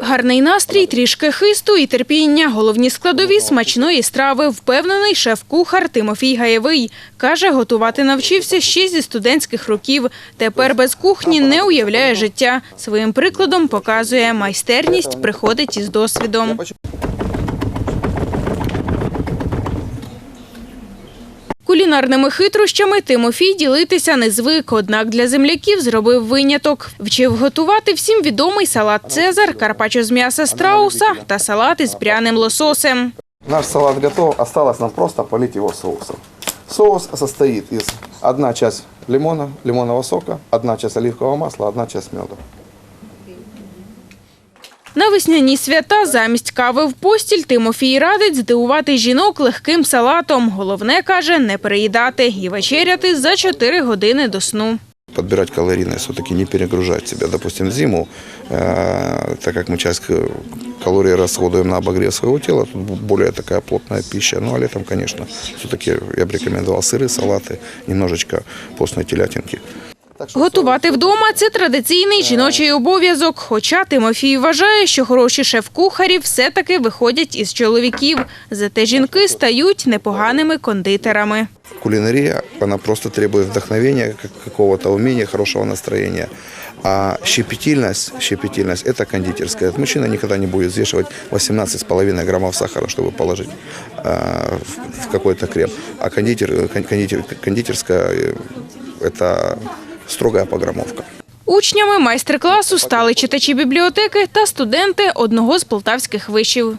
Гарний настрій, трішки хисту і терпіння – головні складові смачної страви, впевнений шеф-кухар Тимофій Гаєвий. Каже, готувати навчився ще зі студентських років. Тепер без кухні не уявляє життя. Своїм прикладом показує, майстерність приходить із досвідом. Кулінарними хитрощами Тимофій ділитися не звик, однак для земляків зробив виняток. Вчив готувати всім відомий салат «Цезар», карпаччо з м'яса страуса та салат із пряним лососем. Наш салат готов, осталось нам просто полить его соусом. Соус состоит из одна часть лимона, лимонного сока, одна часть оливкового масла, одна часть меда. На весняні свята замість кави в постіль Тимофій радить здивувати жінок легким салатом. Головне, каже, не переїдати і вечеряти за 4 години до сну. Подбирать калорийное, все-таки не перегружать себя. Допустим, в зиму, э, так как мы часть к- калорий расходуем на обогрев своего тела, тут бу- более такая плотная пища. Ну, а летом, конечно, все-таки я бы рекомендовал сыры, салаты, немножечко постной телятинки. Готувати вдома – це традиційний жіночий обов'язок. Хоча Тимофій вважає, що хороші шеф-кухарі все-таки виходять із чоловіків. Зате жінки стають непоганими кондитерами. Кулинария, она просто требует вдохновения, как- какого-то умения, хорошего настроения. А щепетильность, щепетильность – это кондитерская. Мужчина никогда не будет взвешивать 18,5 граммов сахара, чтобы положить э, в- в какой-то крем. А кондитер, кон- кондитер, кондитерская э, – это строгая пограммовка. Учнями майстер-класу стали читачі бібліотеки та студенти одного з полтавських вишів.